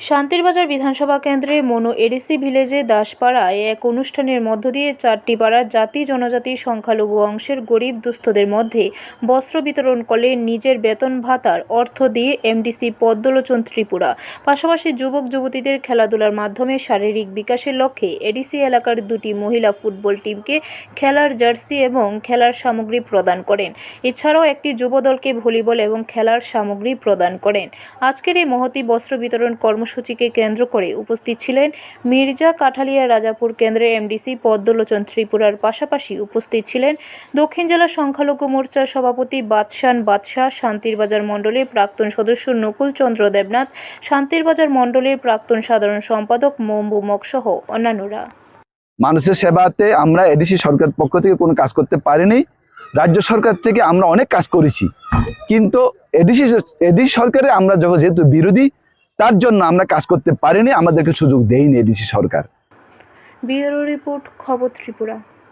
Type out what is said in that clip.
শান্তিরবাজার বিধানসভা কেন্দ্রে মনো এডিসি ভিলেজে দাসপাড়ায় এক অনুষ্ঠানের মধ্য দিয়ে চারটি পাড়ার জাতি জনজাতি সংখ্যালঘু অংশের গরিব দুস্থদের মধ্যে বস্ত্র বিতরণ করলেন নিজের বেতন ভাতার অর্থ দিয়ে এমডিসি পদ্মলোচন ত্রিপুরা। পাশাপাশি যুবক যুবতীদের খেলাধুলার মাধ্যমে শারীরিক বিকাশের লক্ষ্যে এডিসি এলাকার দুটি মহিলা ফুটবল টিমকে খেলার জার্সি এবং খেলার সামগ্রী প্রদান করেন। এছাড়াও একটি যুবদলকে ভলিবল এবং খেলার সামগ্রী প্রদান করেন। আজকের এই মহতি বস্ত্র বিতরণ কর্মসূচিকে কেন্দ্র করে উপস্থিত ছিলেন মির্জা কাঠালিয়া রাজাপুর কেন্দ্রে এমডিসি পদ্মলোচন ত্রিপুরার পাশাপাশি উপস্থিত ছিলেন দক্ষিণ জেলা সংখ্যালঘু মোর্চার সভাপতি বাদশান বাদশাহ, শান্তির বাজার মণ্ডলীর প্রাক্তন সদস্য নকুল চন্দ্র দেবনাথ, শান্তির বাজার মণ্ডলীর প্রাক্তন সাধারণ সম্পাদক মম্বু মক সহ অন্যান্যরা। মানুষের সেবাতে আমরা এডিসি সরকার পক্ষ থেকে কোনো কাজ করতে পারিনি। রাজ্য সরকার থেকে আমরা অনেক কাজ করেছি। কিন্তু এডিসি এডিসি সরকারে আমরা যখন যেহেতু বিরোধী তার জন্য আমরা কাজ করতে পারিনি, আমাদেরকে সুযোগ দেয়নি এডিসি সরকার। ব্যুরো রিপোর্ট, খবর ত্রিপুরা।